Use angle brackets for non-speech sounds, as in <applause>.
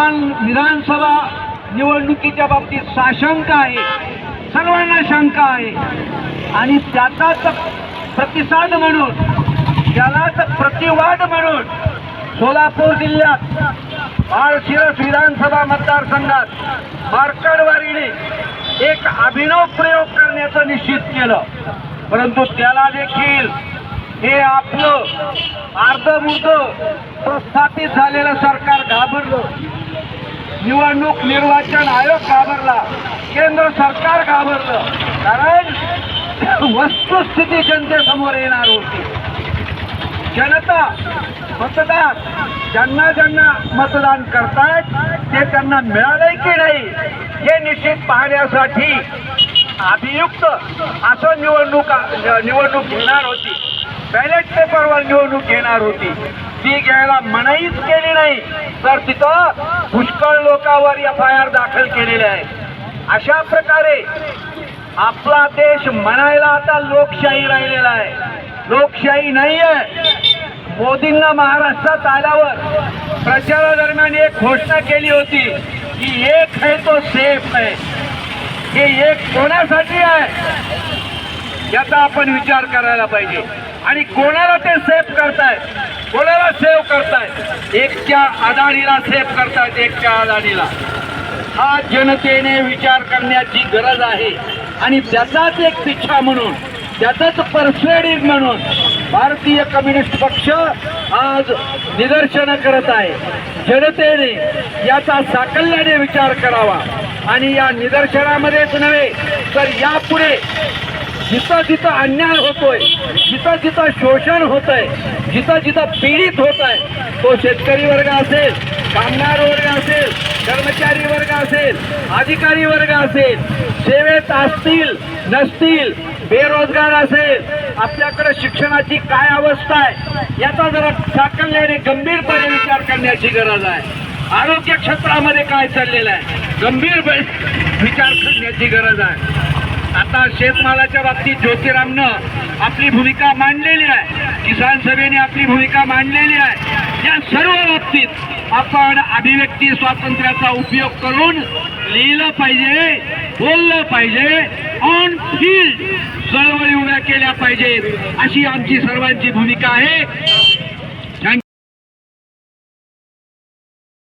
विधानसभा निवडणुकीच्या बाबतीत साशंक आहे. सर्वांना शंका आहे. आणि त्याचाच प्रतिसाद म्हणून त्यालाच प्रतिवाद म्हणून सोलापूर जिल्ह्यात माळशिरस विधानसभा मतदारसंघात मार्कडवारीने एक अभिनव प्रयोग करण्याचं निश्चित केलं. परंतु त्याला देखील हे आपलं अर्धमूर्त प्रस्थापित झालेलं सरकार घाबरलं. निवडणूक निर्वाचन आयोग घाबरला. केंद्र सरकार घाबरलं. कारण <coughs> वस्तुस्थिती जनतेसमोर येणार होती. जनता मतदार ज्यांना ज्यांना मतदान करतायत ते त्यांना मिळालंय की नाही हे निश्चित पाहण्यासाठी अभियुक्त असं निवडणूक निवडणूक घेणार होती. बॅलेट पेपरवर निवडणूक घेणार होती. ती घ्यायला मनाईच केली नाही. तर तिथं पुष्कळ लोकांवर एफ आय आर दाखल केलेले आहे. अशा प्रकारे आपला देश म्हणायला आता लोकशाही राहिलेला आहे. लोकशाही नाही आहे मोदींना महाराष्ट्रात आल्यावर प्रचारादरम्यान एक घोषणा केली होती की एक है तो सेफ आहे. हे एक कोणासाठी आहे? याचा आपण विचार करायला पाहिजे. आणि कोणाला ते सेफ करताय कोणाला सेव्ह करतायत? एकच्या अदानीला सेफ करतायत एकच्या अदानीला हा जनतेने विचार करण्याची गरज आहे. आणि त्याचाच एक पिछा म्हणून त्याचाच परफेडिंग म्हणून भारतीय कम्युनिस्ट पक्ष आज निदर्शनं करत आहे. जनतेने याचा साकल्याने विचार करावा. आणि या निदर्शनामध्येच नव्हे तर यापुढे जिथं जिथं अन्याय होतोय जिथं जिथं शोषण होत आहे जिथं जिथं पीडित होत आहे तो शेतकरी वर्ग असेल कामगार वर्ग असेल कर्मचारी वर्ग असेल अधिकारी वर्ग असेल सेवेत असतील नसतील बेरोजगार असेल आपल्याकडे शिक्षणाची काय अवस्था आहे याचा जरा साकल्याने गंभीरपणे विचार करण्याची गरज आहे. आरोग्य क्षेत्रामध्ये काय चाललेलं आहे गंभीर विचार करण्याची गरज आहे. आता शेतमालाच्या बाबतीत ज्योतिरामनं आपली भूमिका मांडलेली आहे. किसान सभेने आपली भूमिका मांडलेली आहे. या सर्व बाबतीत आपण अभिव्यक्ती स्वातंत्र्याचा उपयोग करून लिहिलं पाहिजे बोललं पाहिजे ऑन फील्ड चळवळी उभ्या केल्या पाहिजेत. अशी आमची सर्वांची भूमिका आहे.